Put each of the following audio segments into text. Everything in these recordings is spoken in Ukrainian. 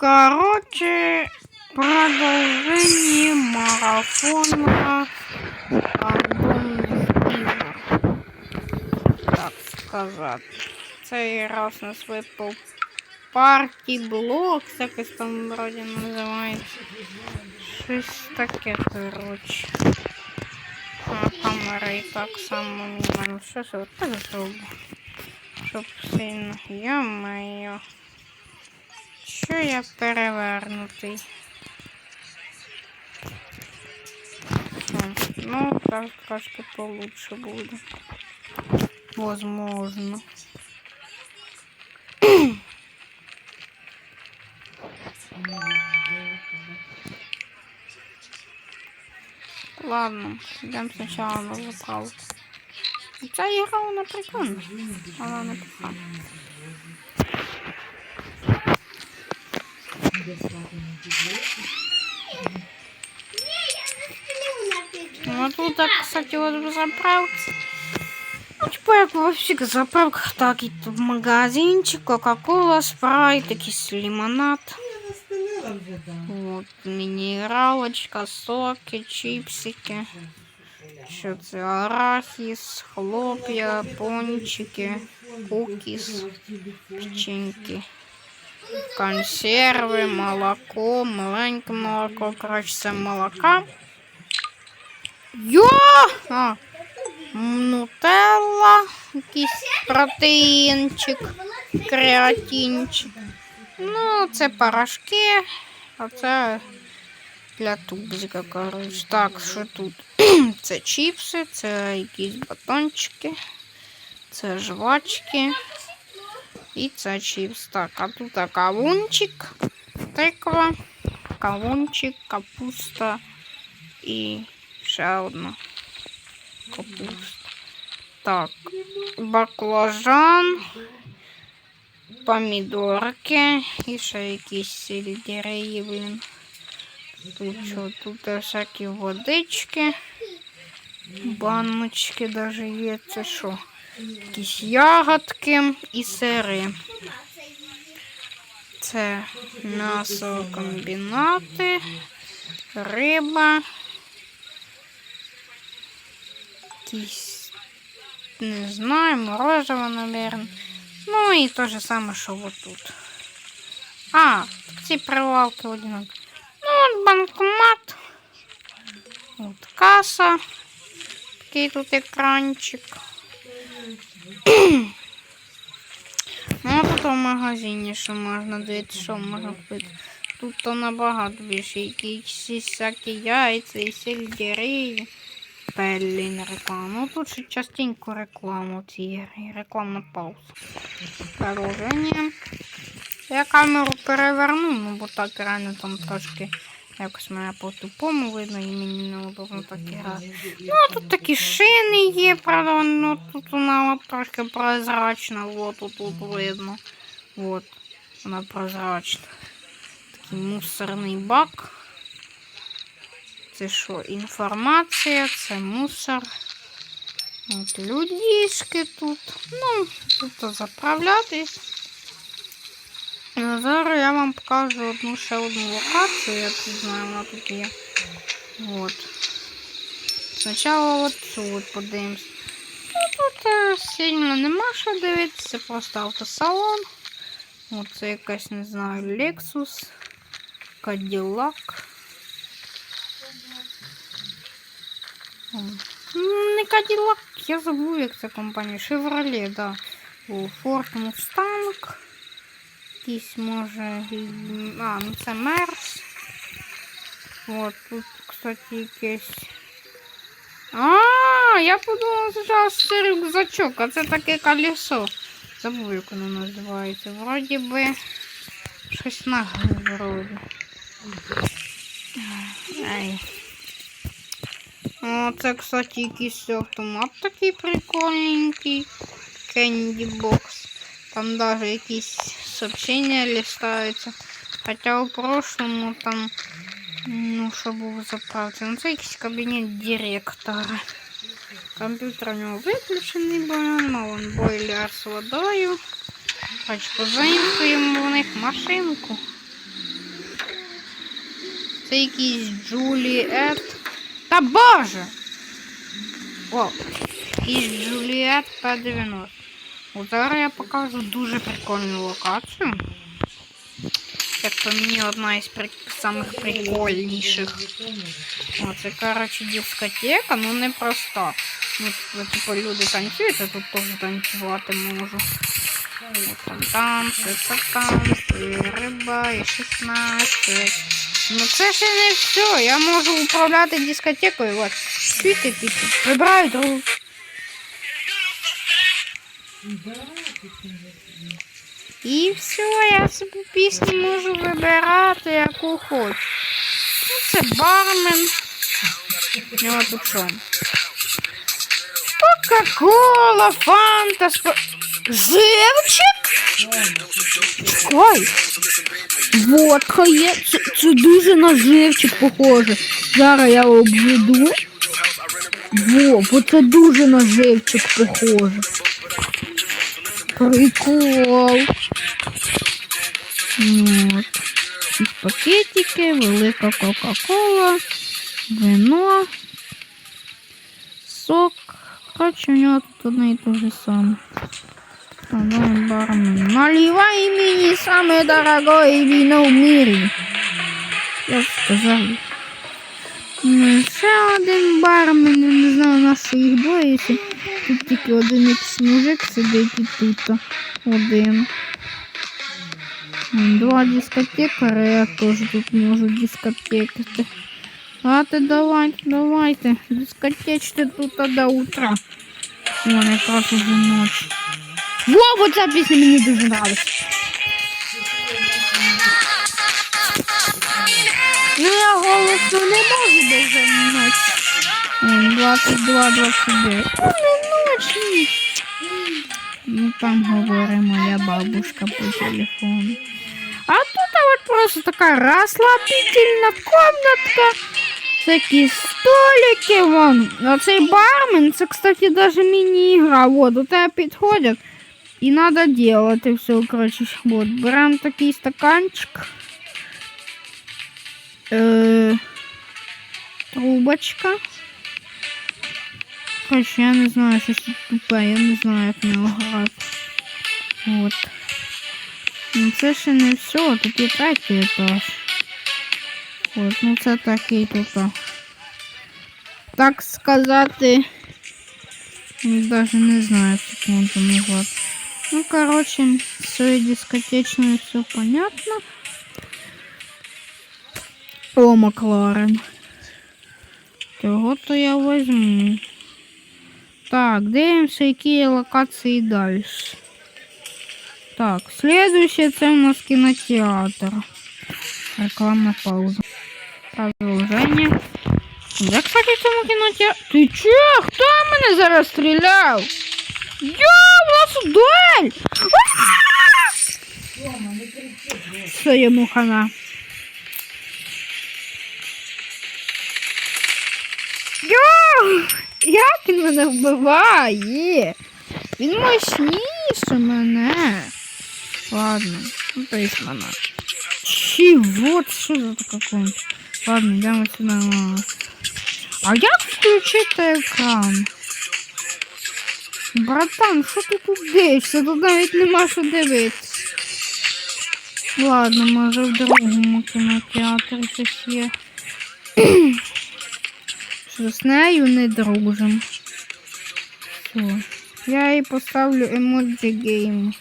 Короче, продолжение марафона рандомных ігор. Так сказати. Цей раз у нас випав парті блок, якось там вроді називається. Щось таке, коротше. А камера і так само мінімально. Що ж так зроблю? Щоб сильно. Йо-моє. Що я перевернутий? Ну, так трошки получше буде. Возможно. Ладно, идем сначала на заправку. Ця ігра вона прикольна. Вона не така. Ну тут, так, кстати, вот в заправке. Ну, типа, як во всіх заправках, так і тут магазинчик, Кока-Кола, спрайт, якийсь лимонад. Вот, минералочка, соки, чипсики. Що це? Арахіс, хлоп'я, пончики, кукіс, печеньки, консерви, молоко, маленьке молоко, коротше, це молока. Йо! А, нутелла, якийсь протеїнчик, креатинчик. Ну, це порошки, а це для тубзика, коротше. Так, що тут? це чіпси, це якісь батончики, це жвачки і це чіпс. Так, а тут кавунчик, тиква, кавунчик, капуста і ще одна капуста. Так, баклажан, помідорки і ще якісь сельдереї, блін. Тут що, тут всякі водички, баночки даже є. Це що? Якісь ягодки і сири. Це м'ясокомбінати, риба. Якісь, не знаю, морозиво, наверное. Ну і те же саме, що вот тут. А, ці прилавки одинакові. Ну, от банкомат. От каса. Такий тут екранчик. Ну, а тут в магазині що можна дивитися, що можна купити. Тут то набагато більше. Якісь всякі яйця і сельдерей. Блін, реклама. Ну тут ще частенько цій ігрі. Рекламна пауза. Продовження. Я камеру переверну, ну бо так реально там трошки якось мене по-тупому видно і мені неудобно так грати. Ну, а тут такі шини є, правда, ну тут вона трошки прозрачна, от тут, тут видно. От, вона прозрачна. Такий мусорний бак. Це що, інформація, це мусор. От людішки тут. Ну, тут заправлятись. Ну, Зараз я вам покажу одну ще одну локацію, я тут знаю, вона тут є. Вот. Спочатку от цю от подивимось. Ну, тут е, сильно нема що дивитися, просто автосалон. От це якась, не знаю, Lexus, Cadillac. М, Не Cadillac, я забув, як ця компанія. Chevrolet, да. О, Ford Mustang. Якийсь може. А, ну це Мерс. От тут, кстати, якесь. А, я подумала, що це рюкзачок, а це таке колесо. Забув, як воно називається. Вроді би щось на вроді. О, це, кстати, якийсь автомат такий прикольненький. Candy Box. Там даже якісь сообщения листаються. Хоча у прошлому там, ну, що був заправці, ну це якийсь кабінет директора. Комп'ютер у нього виключений, бо вон бойлер з водою. Хоч позаїмкуємо в них машинку. Це якийсь Джуліет. Та боже! О, якийсь Джуліет П-90. От зараз я покажу дуже прикольну локацію. Як по мені одна із при... самих прикольніших. О, це, коротше, дискотека, ну не проста. Ну, типу, люди танцюють, я тут теж танцювати можу. От там танці, це танці, риба і 16. Ну це ще не все. Я можу управляти дискотекою. От. Чуєте пісню? Вибираю другу. І все, я собі пісню можу вибирати, яку хочу. Ну, це бармен. От тут що? Кока-кола, фанта, спо... Живчик? Ой. Водка є. Це, це дуже на живчик похоже. Зараз я обведу. Во, бо це дуже на живчик похоже. Прикол. От. Пакетики, велика Кока-Кола, вино, сок. Короче, у него тут одно и то же самое. Давай, бармен. Наливай мне самое дорогое вино в мире. Я сказал. Ну, ще один бармен, я не знаю, на що їх двоє. Тут тільки один якийсь мужик сидить і тут один. Два дискотекара, я теж тут можу дискотекати. Ладно, давайте, давайте. Дискотечте тут до утра. Вон якраз уже ночь. Во, вот ця пісня мені дуже нравится. Ну я голосно не можу, вже ночь. Вон, 22, 29. Ну не Ну там говорить моя бабушка по телефону. А тут вот просто такая расслабительная комнатка. Всякі столики, вон. Оцей бармен, це, кстати, даже міні-ігра. Вот, до тебе підходять. І надо делати все, короче. Вот, берем такий стаканчик. Е, трубочка. Короче, я не знаю, що тут тупе, я не знаю, в нього грати. Вот. Ну це ще не все, тут є третій етаж. От, ну це такий тут. Так сказати. Даже не знаю, як він там назвати. Ну, короче, все дискотечно, все понятно. О, Макларен. Того то я возьму. Так, дивимося, які є локації далі. Так, следующее це у нас кінотеатр. Рекламна пауза. Продовження. Де, кстати, в цьому кінотеатрі? Ти чо? Хто мене зараз стріляв? Йо, у нас дуель! Все, йому хана. Йо! Як він мене вбиває? Він мощніше мене. Ладно, ну то есть мене. Чи вот що за таке? Ладно, йдемо сюди. А як включити екран? Братан, що ти тут дивишся? Тут навіть нема що дивитися. Ладно, може в другому кінотеатрі щось. Що з нею не дружим. Все. Я їй поставлю емоджі гейм.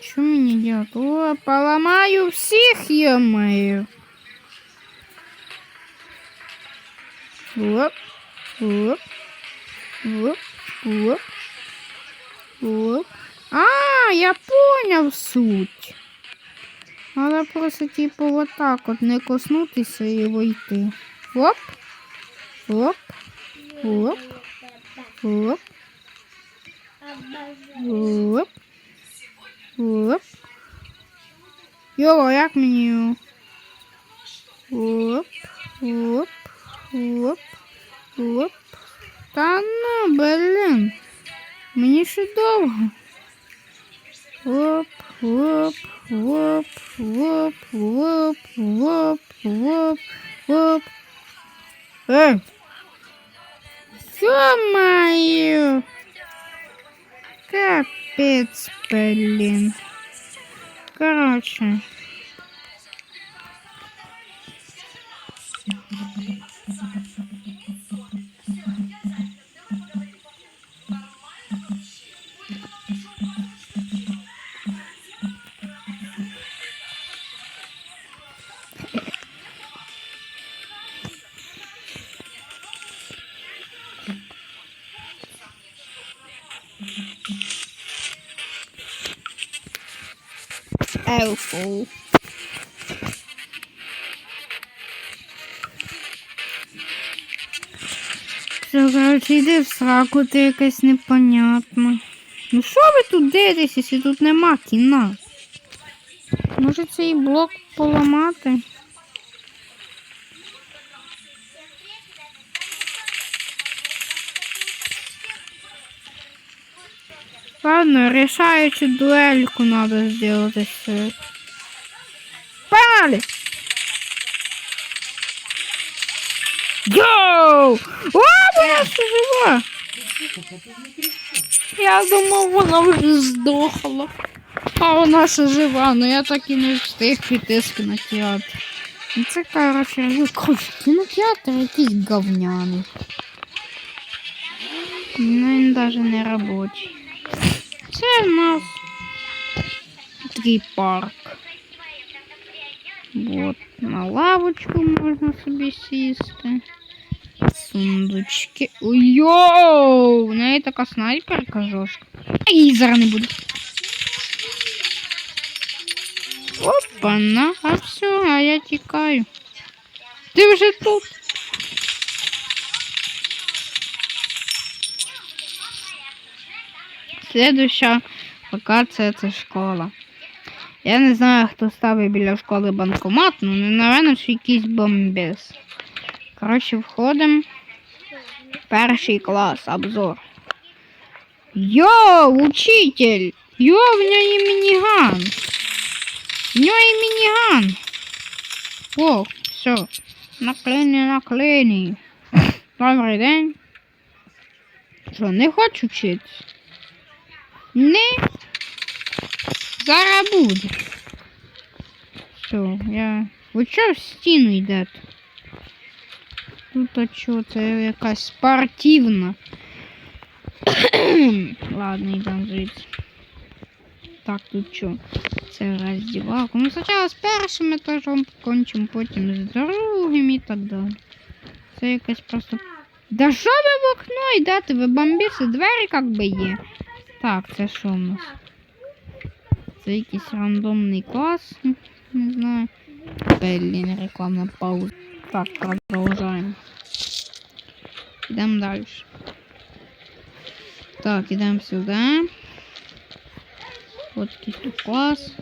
Що мені делать? О, поламаю всіх, ё-моё. Оп, оп, оп, оп, оп. А, я понял суть. Надо просто типу вот так от не коснутися і вийти. Оп, оп, оп, оп, оп, оп. Йо, як мені? Оп, оп, оп, оп. Та ну, блин. Мені ще довго. Оп, оп, оп, оп, оп, оп, оп, оп. Эй! Ё-моё! Капец, блин. Короче. Елфу. Все, короче, йди в сраку, ти якась непонятна. Ну що ви тут дивитесь, якщо тут нема кіна? Може цей блок поламати? Ладно, решаючу дуельку надо сделать. Погнали! Йоу! О, моя жива! Я думав, вона вже здохла. А вона ще жива, але я так і не встиг піти з кінотеатру. Ну це, короче, ну, короче, кінотеатр якийсь говняний. Ну, він навіть не робочий. Це в нас такий парк. Вот, на лавочку можна собі сісти. Сундучки. Ой, Йоу! У неї така снайперка жорстка. А її зараз не буде. Опа-на, а все, а я тікаю. Ти вже тут. Следующа локація це школа. Я не знаю, хто ставить біля школи банкомат, ну не напевно, що якийсь бомбес. Коротше, входимо. Перший клас, обзор. Йо, учитель! Йо, в нього є мініган. В нього є мініган. О, все. Наклейні, наклейні. Добрий день. Що, не хочу вчитися? Не. Зараз буде. Все, я. Чого в стіну йдете? Тут що, це якась спортивна. Ладно, йдемо звідси. Так, тут що? Це роздівалка. Ну, спочатку з першим етажом покончимо, потім з другим і так далі. Це якась просто. Да що ви в окно йдете? Ви бомбіси, двері як би є. Так, це що в нас? Це якийсь рандомний клас. Не знаю. Блін, рекламна пауза. Так, продовжаємо. Йдемо далі. Так, йдемо сюди. От якийсь тут клас.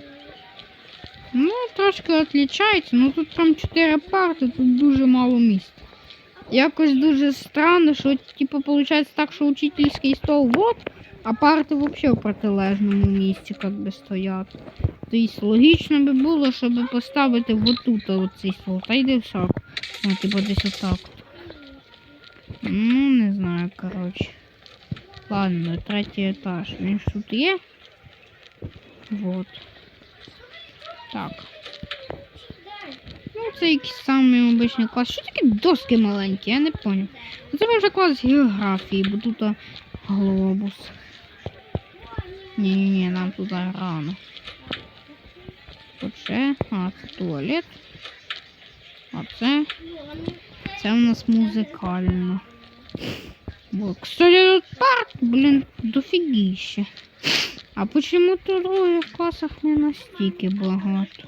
Ну, трошки відрізняється, ну тут там 4 парти, тут дуже мало місця. Якось дуже странно, що типу виходить так, що учительський стол вот, а парти взагалі в протилежному місці як би стоять. Тобто логічно би було, щоб поставити вот тут оцей стол. Та йди в сак. Ну, типу десь отак. от. Ну, не знаю, коротше. Ладно, третій етаж. Він ж тут є. Вот. Так. Ну, це якийсь самий обичний клас. Що такі доски маленькі, я не поняв. Ну, Це може клас географії, бо тут глобус. Ні-ні-ні, нам туди рано. Оце, а, це туалет. А це. Це у нас музикально. Бо, кстати, тут парк, блин, дофігіще. А почему то в класах не настільки багато?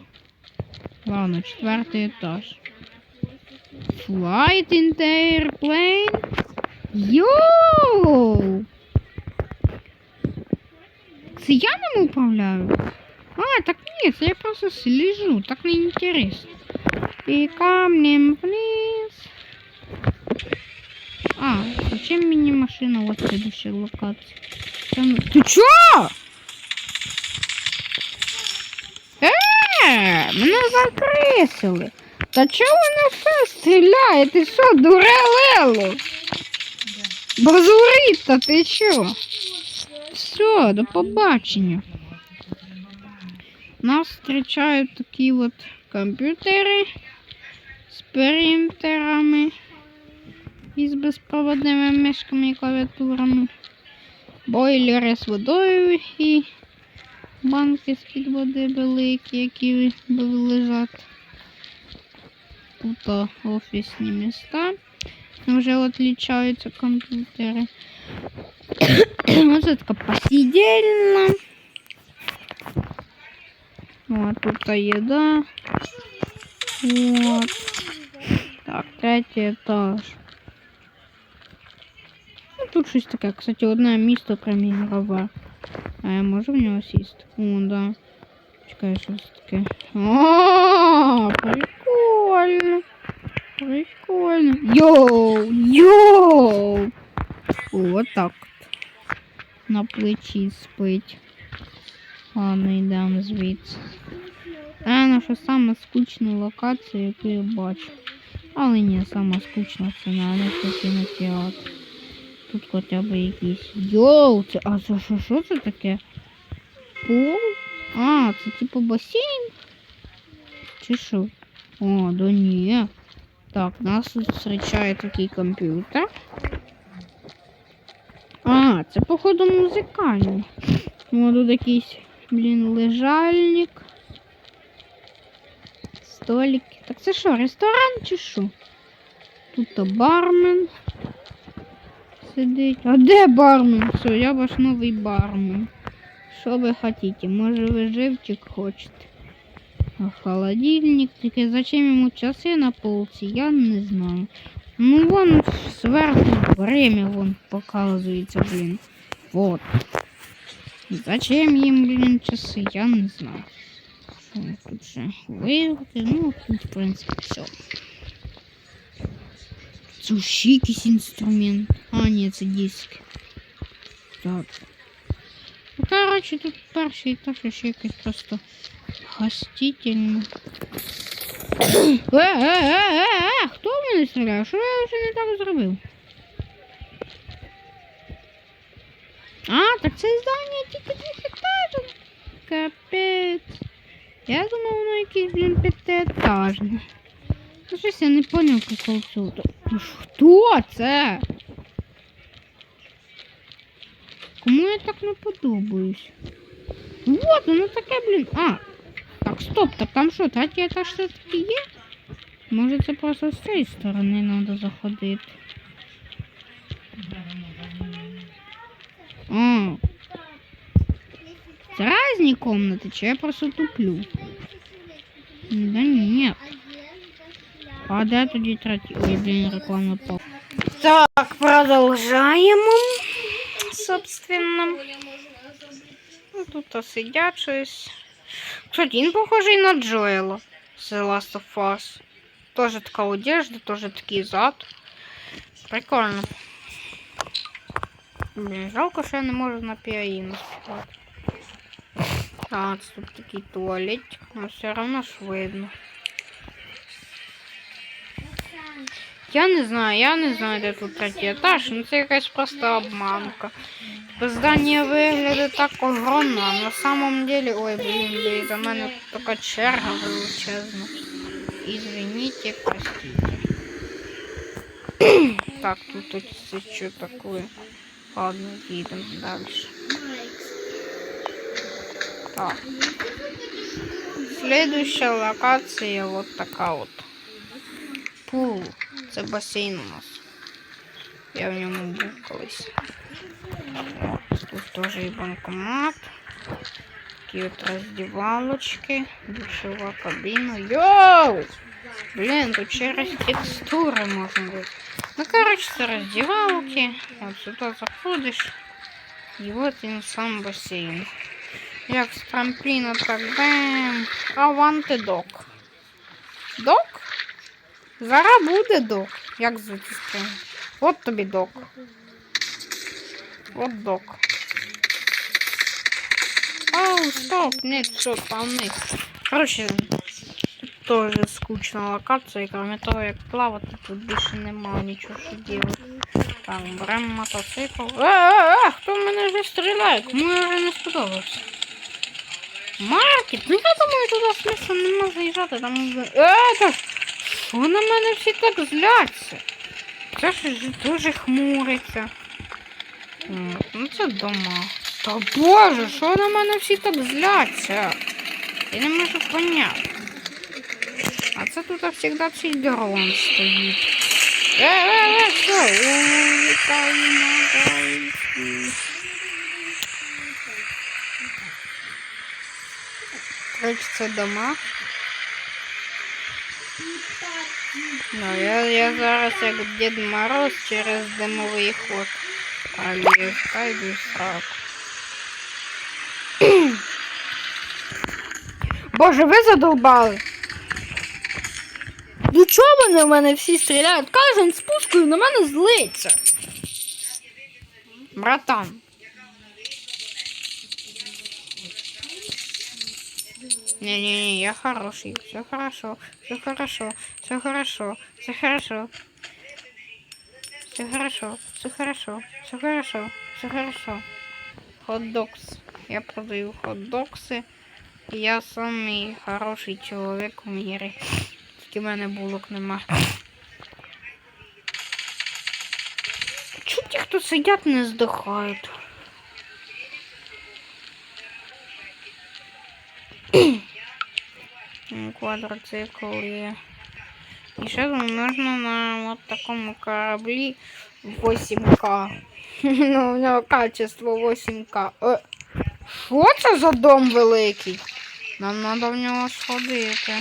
Ладно, четвертий етаж. Flight in the airplane? Йоу! Це я ним управляю? А, так ні, це я просто слежу, так не інтересно. И камнем вниз. А, зачем мини-машина вот следующая локация? Там... Ты чё? Мене закрисили. Та чого ви на все стріляєте? Що, дурелело? Базурита, ти що? Все, до побачення. Нас зустрічають такі от комп'ютери з принтерами і з безпроводними мишками і клавіатурами. Бойлери з водою і банки з-під води великі, які лежать. Тут офісні міста. Вже отличаються комп'ютери. Ось така посидельна. Вот тут еда. Вот. Так, третій етаж. Ну, тут щось таке, кстати, одне місто прям ігрове. А я можу в нього сісти? О, да. Чекай, щось таке. О, прикольно. Прикольно. Йоу, йоу. О, вот так от. На плечі спить. Ладно, йдемо звідси. Наверно, що саме скучна локація, яку я бачу. Але ні, саме скучна це наверно, це кінотеатр. Тут хоча б якийсь. Йоу, це. А це що, що це таке? Пол? А, це типу басейн? Чи що? О, да ні. Так, нас тут зустрічає такий комп'ютер. А, це походу музикальний. О, тут якийсь, блін, лежальник. Столики. Так це що, ресторан чи що? Тут то бармен сидить. А де бармен? Все, я ваш новий бармен. Що ви хотите? Може ви живчик хочете? А холодильник, тільки зачем ему часы на полці, я не знаю. Ну вон сверху время вон показується, блін. Вот. Зачем їм, блін, часи, я не знаю. Що тут же виявити? Ну, тут, в принципі, все. Це ще якийсь інструмент. А, ні, це диск. Так. Ну, коротше, тут перший етаж і ще якийсь просто гостительний. Е, е, е, е, е, хто в мене стріляє? Що я вже не так зробив? А, так це здання тільки двохетажне. Капець. Я думав, воно якесь, блін, п'ятиетажне. Ну, щось я не поняв, прикол цього. Хто це? Кому я так не подобаюсь? Вот, воно таке, блін. А, так, стоп, так там що, третій етаж все-таки є? Може це просто з цієї сторони треба заходити. А. Це різні комнати, чи я просто туплю? Да ні. А де тоді третій? Ой, блін, реклама пав. Так, продовжаємо. Собственно. Ну, тут сидять щось. Кстати, він похожий на Джоела з The Last of Us. Тоже така одежда, тоже такий зад. Прикольно. Блін, жалко, що я не можу на піаніно співати. Так, тут такий туалетик, но все равно ж видно. Я не знаю, я не знаю, де тут третій етаж, ну це якась просто обманка. Типа здання виглядає так огромно, а на самом деле, ой, блін, блін, за мене така черга величезна. Извините, простите. так, тут это что такое? Ладно, едем дальше. Так. Следующая локация вот такая вот. Пул. Це басейн у нас. Я в ньому був колись. Тут теж і банкомат. Такі от роздівалочки, душова кабіна. Йоу! Блін, тут через текстури можна бути. Ну, коротше, це роздівалки. От сюди заходиш. І от він сам басейн. Як з трампліна, так бем. А ванти док. Док? Зараз буде док. Як звати це? От тобі док. От док. Оу, стоп, нет, що там не. Тоже скучна локація, кроме того, як плавати, тут більше немає нічого що делать. Так, беремо мотоцикл. Е, е, е, хто в мене вже стріляє? Кому не сподобався? Маркет, ну я думаю, туди смисла нема заїжджати, там... Е, та ж, що на мене всі так зляться? Це ж дуже хмуриться. Ну це дома. Та боже, що на мене всі так зляться? Я не можу поняти. Це тут завжди цей дрон стоїть. Е, е, е, що? Улітаємо, гайки. Короче, це дома. Ну, я, я зараз як Дід Мороз через димовий ход. Але хай би срак. Боже, ви задолбали. Чого вони в мене всі стріляють? Кожен спускою на мене злиться. Братан. Не-не-не, я хороший. Все хорошо, все хорошо, все хорошо, все хорошо. Все хорошо, все хорошо, все хорошо, все хорошо. Хот-догс. Я продаю хот-догси. Я самий хороший чоловік у мірі. В мене булок нема. Чого ті, хто сидять, не здохають? М, Квадроцикл є. І ще можна на от такому кораблі 8К. Ну, у нього качество 8К. Е, Що це за дом великий? Нам треба в нього сходити.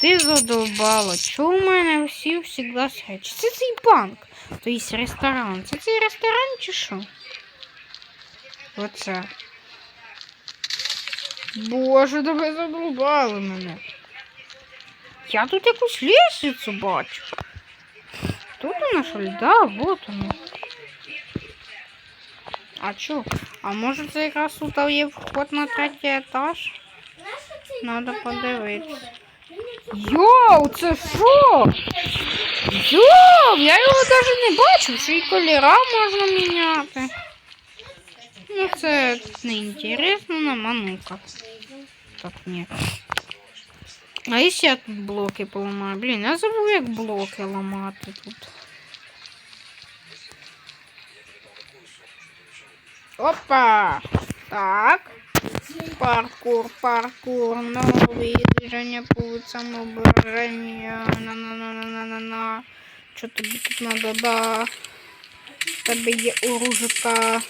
Ти задовбала. Чого у мене всі завжди сидять? Чи Це цей банк. Тобто ресторан. Це цей ресторан чи що? Оце. Боже, да ви задовбали мене. Я тут якусь лісницю бачу. Тут у нас да, вот воно. А чо? А може це якраз тут є вход на третій етаж? Надо подивитися. Йоу, це що? Йоу, я його навіть не бачив, що і кольора можна міняти. Ну це не інтересно нам, а ну-ка. Так, ні. А якщо я тут блоки поламаю? Блін, я забув, як блоки ламати тут. Опа! Так. Паркур, паркур, новые движения по улицам ображения. На-на-на-на-на-на-на. Что тобі тут надо, да? Тебе є оружика,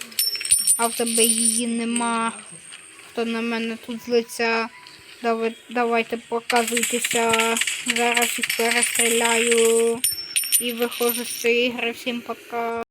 а в тебе її нема. Хто на мене тут злиться? Давай, давайте показуйтеся. Зараз їх перестріляю. І виходжу з цієї ігри. Всім пока.